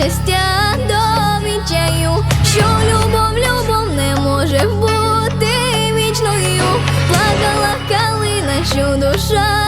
щастя довічаю, що любов, любов не може бути вічною, плакала калина, що душа.